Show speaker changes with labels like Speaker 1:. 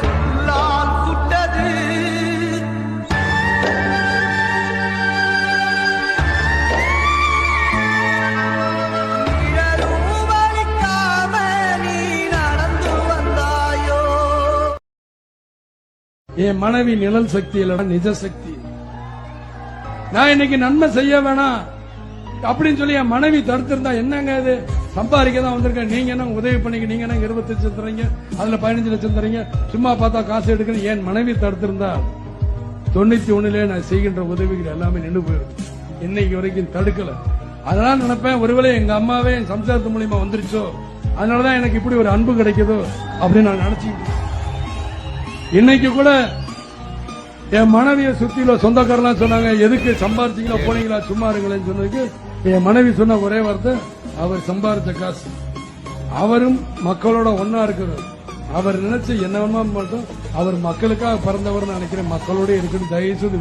Speaker 1: சொல்லால் சுட்டது.
Speaker 2: என் மனைவி நிழல் சக்தி இல்ல நிஜ சக்தி. நான் இன்னைக்கு நன்மை செய்ய வேணாம். அப்படின்னு சொல்லி என் மனைவி தடுத்திருந்தா என்னங்க இது? சம்பாதிக்க தான் வந்திருக்கேன். நீங்க என்ன உதவி பண்ணீங்க நீங்க என்ன இருபத்தஞ்சு லட்சம் தரீங்க? அதுல பதினஞ்சு லட்சம் தரீங்க? சும்மா பார்த்தா காசு எடுக்கணும். என் மனைவி தடுத்திருந்தா தொண்ணூத்தி ஒண்ணுல நான் செய்கின்ற உதவிகள் எல்லாமே நின்று போயிருக்கு. இன்னைக்கு வரைக்கும் தடுக்கல. அதனால நினைப்பேன் ஒருவேளை எங்க அம்மாவே என் சம்சாரத்து மூலியமா வந்துருச்சோ? அதனாலதான் எனக்கு இப்படி ஒரு அன்பு கிடைக்குதோ அப்படின்னு நான் நினைச்சுக்கிட்டு இன்னைக்கு கூட என் மனைவியை சுத்தியில சொந்தக்காரெல்லாம் சொன்னாங்க எதுக்கு சம்பாரிச்சீங்களா போனீங்களா சும்மா இருங்களேன்னு சொன்னதுக்கு என் மனைவி சொன்ன ஒரே வார்த்தை அவர் சம்பாதித்த காசு. அவரும் மக்களோட ஒன்னா இருக்கிறார். அவர் நினைச்சு என்ன வேணுமா மட்டும் அவர் மக்களுக்காக பிறந்தவர் நினைக்கிறேன் மக்களோட இருக்குன்னு தயவு செய்து